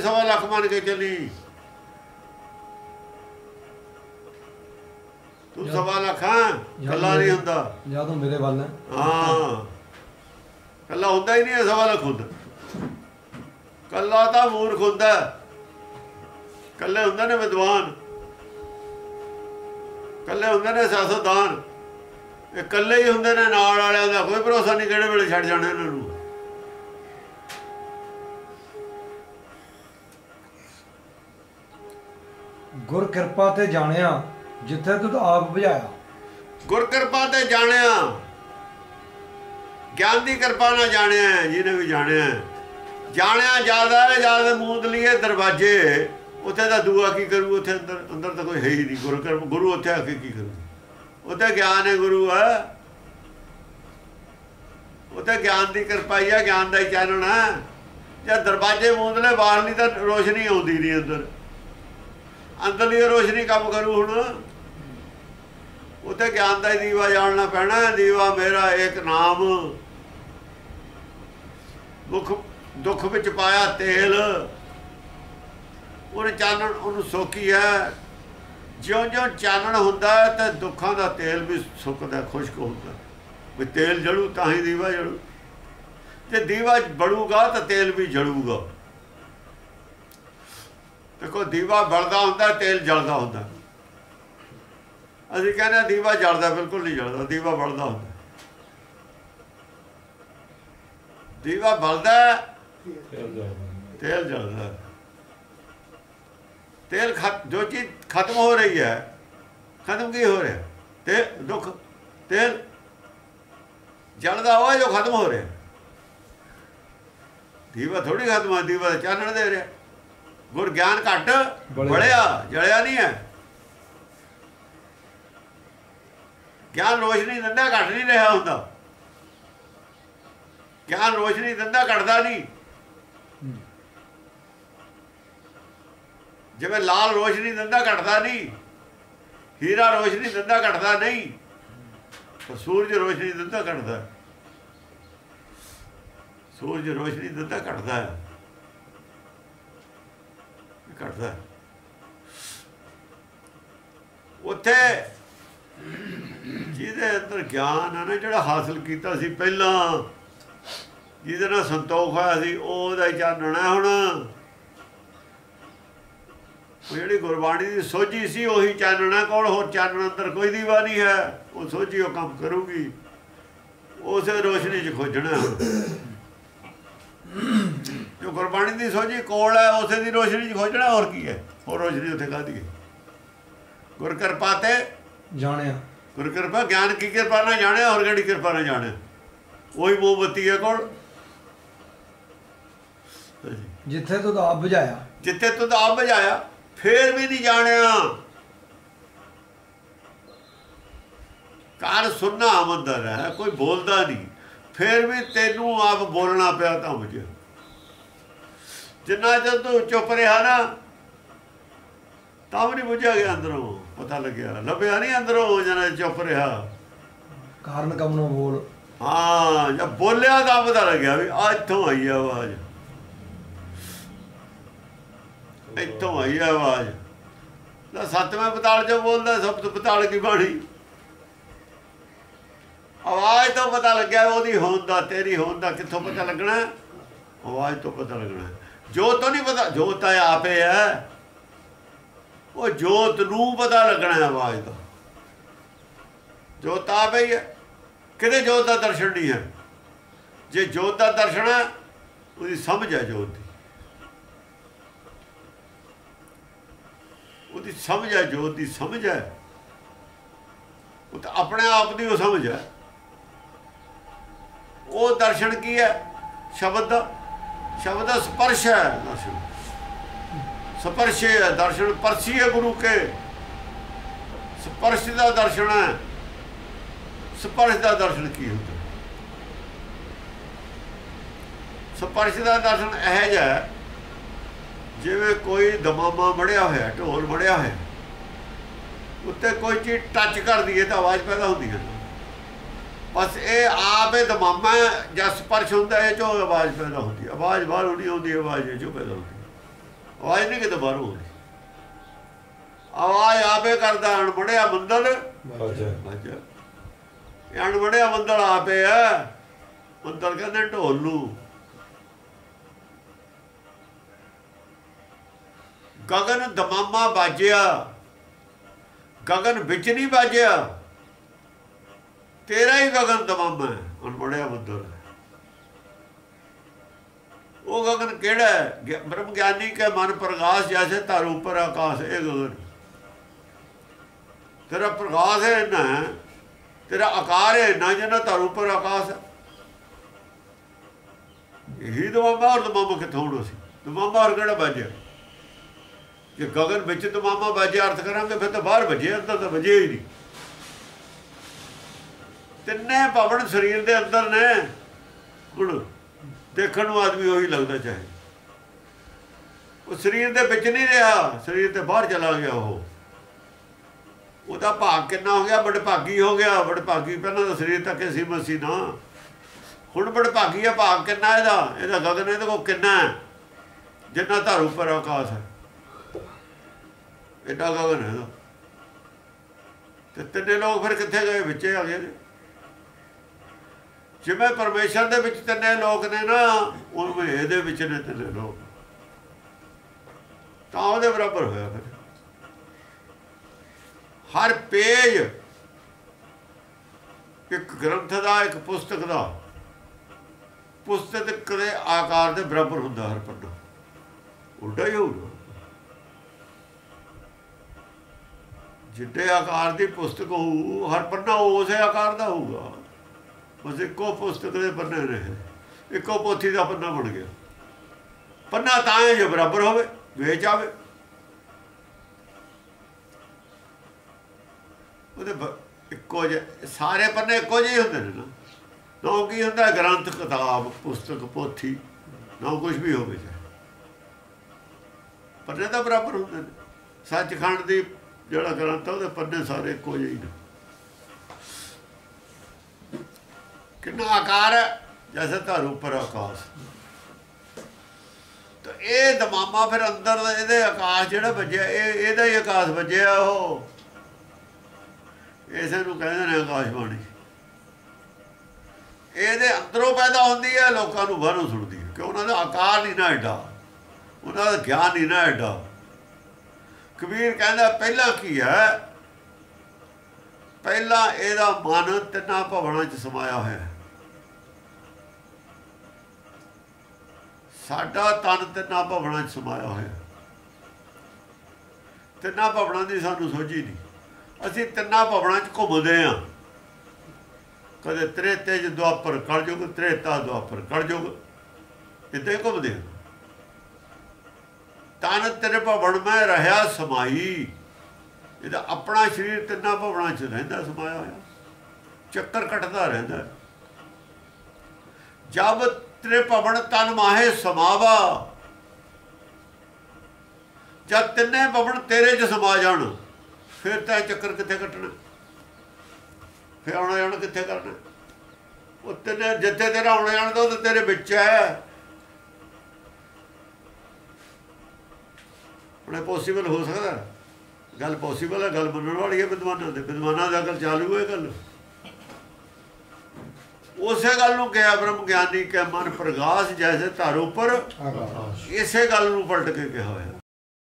ਸਵਾ ਲੱਖ ਮੰਨ ਕੇ ਚੱਲੀ। ਤੂੰ ਸਵਾ ਲੱਖ ਹਾਂ ਕੱਲਾ ਨਹੀਂ ਹੁੰਦਾ। ਜਾਂ ਤੂੰ ਮੇਰੇ ਵੱਲ ਹੈ। ਹਾਂ। ਕੱਲਾ ਹੁੰਦਾ ਹੀ ਨਹੀਂ ਸਵਾ ਲੱਖ ਹੁੰਦਾ। ਕੱਲਾ ਤਾਂ ਮੂਰਖ ਹੁੰਦਾ ਕੱਲੇ ਹੁੰਦੇ ਨੇ ਵਿਦਵਾਨ। ਕੱਲੇ ਹੁੰਦੇ ਨੇ ਸਿਆਸਤਦਾਨ। ਇਹ ਕੱਲੇ ਹੀ ਹੁੰਦੇ ਨੇ ਨਾਲ ਵਾਲਿਆਂ ਦਾ ਕੋਈ ਭਰੋਸਾ ਨਹੀਂ ਕਿਹੜੇ ਵੇਲੇ ਛੱਡ ਜਾਣਾ ਇਹਨਾਂ ਨੂੰ। ਗੁਰ ਕਿਰਪਾ ਤੇ ਜਾਣਿਆ, ਜਿੱਥੇ ਤੁਧ ਆਪ ਬੁਝਾਇਆ ਗੁਰ ਕਿਰਪਾ ਤੇ ਜਾਣਿਆ। ਗਿਆਨ ਦੀ ਕਿਰਪਾ ਨਾਲ ਜਾਣਿਆ ਜਿਹਨੇ ਵੀ ਜਾਣਿਆ ਜਾਣਿਆ ਜ਼ਿਆਦਾ ਜ਼ਿਆਦਾ ਮੂੰਦ ਲਈਏ ਦਰਵਾਜੇ। ਉੱਥੇ ਦਾ ਦੂਆ ਕੀ ਕਰੂ, ਉੱਥੇ ਅੰਦਰ ਅੰਦਰ ਤਾਂ ਕੋਈ ਹੈ ਹੀ ਨਹੀਂ। ਗੁਰੂ ਕਿਰਪਾ ਗੁਰੂ ਉੱਥੇ ਆ ਕੇ ਕੀ ਕਰੂ? ਉੱਥੇ ਗਿਆਨ ਹੈ, ਗੁਰੂ ਹੈ। ਉੱਥੇ ਗਿਆਨ ਦੀ ਕਿਰਪਾ ਹੀ ਹੈ ਗਿਆਨ ਦਾ ਹੀ ਚਾਨਣ ਹੈ। ਜੇ ਦਰਵਾਜੇ ਮੂੰਦਲੇ ਬਾਹਰਲੀ ਤਾਂ ਰੋਸ਼ਨੀ ਆਉਂਦੀ ਨਹੀਂ ਅੰਦਰ। ਅੰਦਰਲੀ ਰੋਸ਼ਨੀ ਕੰਮ ਕਰੂ ਹੁਣ। ਉਤੇ ਗਿਆਨ ਦਾ ਦੀਵਾ ਜਾਣਨਾ ਪੈਣਾ ਦੀਵਾ ਮੇਰਾ ਇੱਕ ਨਾਮ। ਦੁੱਖ ਦੁੱਖ ਵਿੱਚ ਪਾਇਆ ਤੇਲ। ਉਹਨੇ ਚਾਨਣ, ਉਹਨੂੰ ਸੋਕੀ ਹੈ। ਜਿਉਂ ਜਿਉਂ ਚਾਨਣ ਹੁੰਦਾ ਹੈ ਤੇ ਦੁੱਖਾਂ ਦਾ ਤੇਲ ਵੀ ਸੁੱਕਦਾ, ਖੁਸ਼ਕ ਹੁੰਦਾ। ਵੀ ਤੇਲ ਜੜੂ ਤਾਂ ਹੀ ਦੀਵਾ ਜੜੂ ਤੇ ਦੀਵਾ ਬੜੂਗਾ ਤਾਂ ਤੇਲ ਵੀ ਜੜੂਗਾ ਦੇਖੋ ਦੀਵਾ ਬਲਦਾ ਹੁੰਦਾ, ਤੇਲ ਜਲਦਾ ਹੁੰਦਾ। ਅਸੀਂ ਕਹਿੰਦੇ ਹਾਂ ਦੀਵਾ ਜਲਦਾ, ਬਿਲਕੁਲ ਨਹੀਂ ਜਲਦਾ, ਦੀਵਾ ਬਲਦਾ ਹੁੰਦਾ। ਦੀਵਾ ਬਲਦਾ, ਤੇਲ ਜਲਦਾ। ਤੇਲ ਖਤ, ਜੋ ਚੀਜ਼ ਖਤਮ ਹੋ ਰਹੀ ਹੈ, ਖਤਮ ਕੀ ਹੋ ਰਿਹਾ? ਤੇ ਦੁੱਖ, ਤੇਲ ਜਲਦਾ ਹੋਇਆ ਜੋ ਖਤਮ ਹੋ ਰਿਹਾ। ਦੀਵਾ ਥੋੜੀ ਖਤਮ ਆ ਦੀਵਾ ਤਾਂ ਚਾਨਣ ਦੇ ਰਿਹਾ। ਗੁਰ ਗਿਆਨ ਘਟ। ਬੜਿਆ ਜਲਿਆ ਨਹੀਂ ਹੈ ਗਿਆਨ ਰੋਸ਼ਨੀ ਦਿੰਦਾ ਘਟ ਨਹੀਂ ਰਿਹਾ ਹੁੰਦਾ ਗਿਆਨ ਰੋਸ਼ਨੀ ਦਿੰਦਾ ਘਟਦਾ ਨਹੀਂ ਜਿਵੇਂ ਲਾਲ ਰੋਸ਼ਨੀ ਦਿੰਦਾ ਘਟਦਾ ਨਹੀਂ ਹੀਰਾ ਰੋਸ਼ਨੀ ਦਿੰਦਾ ਘਟਦਾ ਨਹੀਂ ਪਰ ਸੂਰਜ ਰੋਸ਼ਨੀ ਦਿੰਦਾ ਘਟਦਾ। ਸੂਰਜ ਰੋਸ਼ਨੀ ਦਿੰਦਾ ਘਟਦਾ ਹੈ ਘਟਦਾ ਉੱਥੇ ਜਿਹਦੇ ਅੰਦਰ ਗਿਆਨ ਹੈ ਨਾ, ਜਿਹੜਾ ਹਾਸਲ ਕੀਤਾ ਸੀ ਪਹਿਲਾਂ, ਜਿਹਦੇ ਨਾਲ ਸੰਤੋਖ ਹੋਇਆ ਸੀ, ਉਹਦਾ ਹੀ ਚਾਨਣਾ ਹੁਣ। ਉਹ ਜਿਹੜੀ ਗੁਰਬਾਣੀ ਦੀ ਸੋਝੀ ਸੀ, ਉਹੀ ਚਾਨਣਾ ਕੋਲ ਹੋਰ ਚਾਨਣ ਅੰਦਰ ਕੋਈ ਦੀਵਾ ਨਹੀਂ ਹੈ। ਉਹ ਸੋਝੀ ਉਹ ਕੰਮ ਕਰੂਗੀ। ਉਸੇ ਰੋਸ਼ਨੀ 'ਚ ਖੋਜਣਾ ਜੋ ਗੁਰਬਾਣੀ ਦੀ ਸੋਝੀ ਕੋਲ ਹੈ ਉਸੇ ਦੀ ਰੋਸ਼ਨੀ 'ਚ ਖੋਜਣਾ ਹੋਰ ਕੀ ਹੈ? ਹੋਰ ਰੋਸ਼ਨੀ ਉੱਥੇ ਕਾਹਦੀ ਹੈ ਗੁਰ ਕਿਰਪਾ ਤੇ ਜਾਣਿਆ। ਗੁਰ ਕਿਰਪਾ ਗਿਆਨ ਕੀ ਕਿਰਪਾ ਨਾਲ ਜਾਣਿਆ ਹੋਰ ਕਿਹੜੀ ਕਿਰਪਾ ਨਾਲ ਜਾਣਿਆ? ਉਹੀ ਮੋਮਬਤੀ ਹੈ ਕੋਲ। ਜਿੱਥੇ ਤੁਧ ਆਪ ਬੁਝਾਇਆ ਜਿੱਥੇ ਤੂੰ ਆਪ ਬਜਾਇਆ ਫੇਰ ਵੀ ਨਹੀਂ ਜਾਣਿਆ। ਕਾਰ ਸੁਣਨਾ ਆਮੰਦਰ ਹੈ ਕੋਈ ਬੋਲਦਾ ਨਹੀਂ। ਫੇਰ ਵੀ ਤੈਨੂੰ ਆਪ ਬੋਲਣਾ ਪਿਆ ਤਾਂ ਮੁਝੇ। ਜਿੰਨਾ ਚਿਰ ਤੂੰ ਚੁੱਪ ਰਿਹਾ ਨਾ ਤਾਂ ਵੀ ਨਹੀਂ ਬੁਝਿਆ ਗਿਆ ਅੰਦਰੋਂ। ਪਤਾ ਲੱਗਿਆ। ਲੱਭਿਆ ਨਹੀਂ ਅੰਦਰੋਂ ਜਨਾ ਚੁੱਪ ਰਿਹਾ। ਕਾਰਨ ਕਮ ਨੂੰ ਬੋਲ। ਹਾਂ ਜਦ ਬੋਲਿਆ ਤਾਂ ਪਤਾ ਲੱਗਿਆ ਵੀ ਆ ਇੱਥੋਂ ਆਈ ਆਵਾਜ਼। ਇੱਥੋਂ ਆਈ ਆਵਾਜ਼। ਨਾ ਸੱਤਵੇਂ ਪਤਾਲ ਚੋਂ ਬੋਲਦਾ ਸਭ ਤੋਂ ਪਤਾਲ ਕੀ ਬਾਣੀ? ਆਵਾਜ਼ ਤੋਂ ਪਤਾ ਲੱਗਿਆ ਉਹਦੀ ਹੋਂਦ ਦਾ ਤੇਰੀ ਹੋਂਦ ਦਾ ਕਿੱਥੋਂ ਪਤਾ ਲੱਗਣਾ? ਆਵਾਜ਼ ਤੋਂ ਪਤਾ ਲੱਗਣਾ। ਜੋਤ ਤੋਂ ਨਹੀਂ ਪਤਾ, ਜੋਤ ਤਾਂ ਆਪੇ ਹੈ। ਉਹ ਜੋਤ ਨੂੰ ਪਤਾ ਲੱਗਣਾ ਆਵਾਜ਼ ਦਾ ਜੋਤ ਆਪੇ ਹੀ ਹੈ। ਕਿਤੇ ਜੋਤ ਦਾ ਦਰਸ਼ਨ ਨਹੀਂ ਹੈ? ਜੇ ਜੋਤ ਦਾ ਦਰਸ਼ਨ ਹੈ, ਉਹਦੀ ਸਮਝ ਹੈ ਜੋਤ ਦੀ। ਉਹਦੀ ਸਮਝ ਹੈ, ਜੋਤ ਦੀ ਸਮਝ ਹੈ। ਉਹ ਤਾਂ ਆਪਣੇ ਆਪ ਦੀ ਉਹ ਸਮਝ ਹੈ। ਉਹ ਦਰਸ਼ਨ ਕੀ ਹੈ? ਸ਼ਬਦ ਦਾ ਸ਼ਬਦ ਦਾ ਸਪਰਸ਼ ਹੈ ਦਰਸ਼ਨ। ਸਪਰਸ਼ ਹੈ ਦਰਸ਼ਨ, ਪਰਸੀ ਹੈ ਗੁਰੂ ਕੇ। ਸਪਰਸ਼ ਦਾ ਦਰਸ਼ਨ ਹੈ। ਸਪਰਸ਼ ਦਾ ਦਰਸ਼ਨ ਕੀ ਹੁੰਦਾ? ਸਪਰਸ਼ ਦਾ ਦਰਸ਼ਨ ਇਹ ਜਿਹਾ ਜਿਵੇਂ ਕੋਈ ਦਮਾਮਾ ਮੜਿਆ ਹੋਇਆ, ਢੋਲ ਮੜਿਆ ਹੋਇਆ। ਉੱਤੇ ਕੋਈ ਚੀਜ਼ ਟੱਚ ਕਰਦੀ ਹੈ ਤਾਂ ਆਵਾਜ਼ ਪੈਦਾ ਹੁੰਦੀ ਹੈ। ਬਸ ਇਹ ਆਪੇ ਦਮਾਮਾ ਹੈ, ਜਾਂ ਸਪਰਸ਼ ਹੁੰਦਾ ਹੈ ਜੋ ਆਵਾਜ਼ ਪੈਦਾ ਹੁੰਦੀ ਹੈ। ਆਵਾਜ਼ ਬਾਹਰੋਂ ਨਹੀਂ ਆਉਂਦੀ ਆਵਾਜ਼ ਇਹ ਜੋ ਪੈਦਾ ਹੁੰਦੀ ਹੈ। ਆਵਾਜ਼ ਨਹੀਂ ਕਿਤੇ ਬਾਹਰੋਂ ਆਉਂਦੀ। ਆਵਾਜ਼ ਆਪੇ ਕਰਦਾ ਅਣਬੜਿਆ ਮੰਦਲ ਅੱਛਾ। ਅੱਛਾ। ਇਹ ਅਣਬੜਿਆ ਮੰਦਲ ਆਪੇ ਆ ਮੰਦਲ ਕਹਿੰਦੇ ਢੋਲ। ਨੂੰ ਗਗਨ ਦਮਾਮਾ ਬਾਜਿਆ। ਗਗਨ ਵਿੱਚ ਨਹੀਂ ਬਾਜਿਆ। ਤੇਰਾ ਹੀ ਗਗਨ ਦਮਾਮਾ ਹੈ। ਅਣਬੜਿਆ ਮੰਦਲ ਉਹ ਗਗਨ ਕਿਹੜਾ ਹੈ? ਬ੍ਰਹਮ ਗਿਆਨੀ ਕੇ ਮਨ ਪ੍ਰਗਾਸ ਜੈਸੇ ਧਰ ਉੱਪਰ ਆਕਾਸ਼। ਇਹ ਗਗਨ। ਤੇਰਾ ਪ੍ਰਗਾਸ ਹੈ ਨਾ। ਤੇਰਾ ਆਕਾਰ ਹੈ ਨਾ ਜਿੰਨਾ ਧਰ ਉੱਪਰ ਆਕਾਸ਼ ਇਹੀ ਦਮਾਮਾ ਔਰ ਦਮਾਮਾ ਕਿੱਥੋਂ ਹੋਣਾ ਸੀ? ਦਮਾਮਾ ਔਰ ਕਿਹੜਾ ਵੱਜਿਆ? ਜੇ ਗਗਨ ਵਿੱਚ ਦਮਾਮਾ ਵੱਜਿਆ, ਅਰਥ ਕਰਾਂਗੇ, ਫਿਰ ਤਾਂ ਬਾਹਰ ਵੱਜਿਆ ਅੰਦਰ ਤਾਂ ਵੱਜੇ ਹੀ ਨਹੀਂ। ਤਿੰਨੇ ਪਵਨ ਸਰੀਰ ਦੇ ਅੰਦਰ ਨੇ। ਹੁਣ ਦੇਖਣ ਨੂੰ ਆਦਮੀ ਉਹੀ ਲੱਗਦਾ ਚਾਹੇ। ਉਹ ਸਰੀਰ ਦੇ ਵਿੱਚ ਨਹੀਂ ਰਿਹਾ, ਸਰੀਰ ਤੇ ਬਾਹਰ ਚਲਾ ਗਿਆ ਉਹ। ਉਹਦਾ ਭਾਗ ਕਿੰਨਾ ਹੋ ਗਿਆ? ਬੜ ਹੋ ਗਿਆ। ਬੜ ਪਹਿਲਾਂ ਤਾਂ ਸਰੀਰ ਤੱਕ ਸੀ ਮਸੀ ਨਾ। ਹੁਣ ਬੜ ਭਾਗੀ ਹੈ ਭਾਗ ਕਿੰਨਾ ਇਹਦਾ? ਇਹਦਾ ਗਗਨ ਇਹਦੇ ਕੋਲ ਕਿੰਨਾ ਹੈ? ਜਿੰਨਾ ਧਰ ਉੱਪਰ ਆਕਾਸ਼ ਹੈ। ਐਡਾ ਗਗਨ ਹੈ ਇਹਦਾ। ਤੇ ਤਿੰਨੇ ਲੋਕ ਫਿਰ ਕਿੱਥੇ ਗਏ? ਵਿੱਚੇ ਆ ਗਏ ਨੇ। ਜਿਵੇਂ ਪਰਮੇਸ਼ਰ ਦੇ ਵਿੱਚ ਤਿੰਨੇ ਲੋਕ ਨੇ ਨਾ, ਉਵੇਂ ਇਹਦੇ ਵਿੱਚ ਨੇ ਤਿੰਨੇ ਲੋਕ। ਤਾਂ ਉਹਦੇ ਬਰਾਬਰ ਹੋਇਆ ਫਿਰ। ਹਰ ਪੇਜ ਇੱਕ ਗ੍ਰੰਥ ਦਾ, ਇੱਕ ਪੁਸਤਕ ਦਾ, ਪੁਸਤਕ ਦੇ ਆਕਾਰ ਦੇ ਬਰਾਬਰ ਹੁੰਦਾ ਹਰ ਪੰਨਾ ਉਲਟਾ ਹੀ ਹੋਊਗਾ। ਜਿੱਡੇ ਆਕਾਰ ਦੀ ਪੁਸਤਕ ਹੋਊ, ਹਰ ਪੰਨਾ ਉਸੇ ਆਕਾਰ ਦਾ ਹੋਊਗਾ। ਬਸ ਇੱਕੋ ਪੁਸਤਕ ਦੇ ਪੰਨੇ ਨੇ ਇੱਕੋ ਪੋਥੀ ਦਾ ਪੰਨਾ ਬਣ ਗਿਆ। ਪੰਨਾ ਤਾਂ ਹੈ ਜੇ ਬਰਾਬਰ ਹੋਵੇ, ਵੇਚ ਆਵੇ। ਉਹਦੇ ਇੱਕੋ ਜਿਹੇ, ਸਾਰੇ ਪੰਨੇ ਇੱਕੋ ਜਿਹੇ ਹੁੰਦੇ ਨੇ ਨਾ। ਨਾ ਕੀ ਹੁੰਦਾ, ਗ੍ਰੰਥ, ਕਿਤਾਬ, ਪੁਸਤਕ, ਪੋਥੀ, ਨਾ ਕੁਝ ਵੀ ਹੋਵੇ ਪੰਨੇ ਤਾਂ ਬਰਾਬਰ ਹੁੰਦੇ ਨੇ। ਸੱਚਖੰਡ ਦੀ ਜਿਹੜਾ ਗ੍ਰੰਥ ਆ, ਉਹਦੇ ਪੰਨੇ ਸਾਰੇ ਇੱਕੋ ਜਿਹੇ ਹੀ ਨੇ। ਕਿੰਨਾ ਆਕਾਰ ਹੈ? ਜੈਸੇ ਧਰ ਉੱਪਰ ਆਕਾਸ਼। ਤਾਂ ਇਹ ਦਮਾਮਾ ਫਿਰ ਅੰਦਰ ਇਹਦੇ ਆਕਾਸ਼ ਜਿਹੜਾ ਵੱਜਿਆ ਇਹ ਇਹਦਾ ਹੀ ਆਕਾਸ਼ ਵੱਜਿਆ ਉਹ। ਇਸੇ ਨੂੰ ਕਹਿੰਦੇ ਨੇ ਆਕਾਸ਼ਬਾਣੀ ਇਹਦੇ ਅੰਦਰੋਂ ਪੈਦਾ ਹੁੰਦੀ ਹੈ ਲੋਕਾਂ ਨੂੰ ਬਾਹਰੋਂ ਸੁਣਦੀ ਹੈ। ਕਿ ਉਹਨਾਂ ਦਾ ਆਕਾਰ ਨਹੀਂ ਨਾ ਐਡਾ ਉਹਨਾਂ ਦਾ ਗਿਆਨ ਨਹੀਂ ਨਾ ਐਡਾ। ਕਬੀਰ ਕਹਿੰਦਾ ਪਹਿਲਾਂ ਕੀ ਹੈ? ਪਹਿਲਾਂ ਇਹਦਾ ਮਨ ਤਿੰਨਾਂ ਭਵਨਾਂ 'ਚ ਸਮਾਇਆ ਹੋਇਆ ਹੈ। ਸਾਡਾ ਤਨ ਤਿੰਨਾਂ ਭਵਨਾਂ 'ਚ ਸਮਾਇਆ ਹੋਇਆ। ਤਿੰਨਾਂ ਭਵਨਾਂ ਦੀ ਸਾਨੂੰ ਸੋਝੀ ਨਹੀਂ। ਅਸੀਂ ਤਿੰਨਾਂ ਭਵਨਾਂ 'ਚ ਘੁੰਮਦੇ ਆਂ। ਕਦੇ ਤ੍ਰੇਤੇ ਜ ਦੁਆਪਰ ਕਲਯੁਗ, ਤ੍ਰੇਤਾ ਦੁਆਪਰ ਕਲਯੁਗ ਇੱਥੇ ਘੁੰਮਦੇ ਆਂ। ਤਨ ਤੇਰੇ ਭਵਨ ਮੈਂ ਰਹਾ ਸਮਾਈ। ਇਹਦਾ ਆਪਣਾ ਸਰੀਰ ਤਿੰਨਾਂ ਭਵਨਾਂ 'ਚ ਰਹਿੰਦਾ, ਸਮਾਇਆ ਹੋਇਆ। ਚੱਕਰ ਕੱਟਦਾ ਰਹਿੰਦਾ। ਜਬ ਤੇਰੇ ਭਵਨ ਤਨ ਮਾਹੇ ਸਮਾਵਾ। ਜਦ ਤਿੰਨੇ ਭਵਨ ਤੇਰੇ 'ਚ ਸਮਾ ਜਾਣ, ਫਿਰ ਤਾਂ ਇਹ ਚੱਕਰ ਕਿੱਥੇ ਕੱਟਣਾ? ਫਿਰ ਆਉਣਾ ਜਾਣਾ ਕਿੱਥੇ ਕਰਨਾ? ਉਹ ਤਿੰਨੇ ਜਿੱਥੇ ਤੇਰਾ ਆਉਣਾ ਜਾਣਾ ਤਾਂ ਉਹ ਤੇਰੇ ਵਿੱਚ ਹੈ। ਹੁਣ ਪੋਸੀਬਲ ਹੋ ਸਕਦਾ? ਗੱਲ ਪੋਸੀਬਲ ਹੈ, ਗੱਲ ਮੰਨਣ ਵਾਲੀ ਹੈ, ਵਿਦਵਾਨਾਂ ਦੇ ਵਿਦਵਾਨਾਂ ਦਾ ਗੱਲ ਚਾਲੂ ਹੈ ਗੱਲ। ਉਸੇ ਗੱਲ ਨੂੰ ਕਿਹਾ ਬ੍ਰਹਮ ਗਿਆਨੀ ਕੇ ਮਨ ਪ੍ਰਗਾਸ ਜੈਸੇ ਧਰ ਉੱਪਰ। ਇਸੇ ਗੱਲ ਨੂੰ ਪਲਟ ਕੇ ਕਿਹਾ ਹੋਇਆ।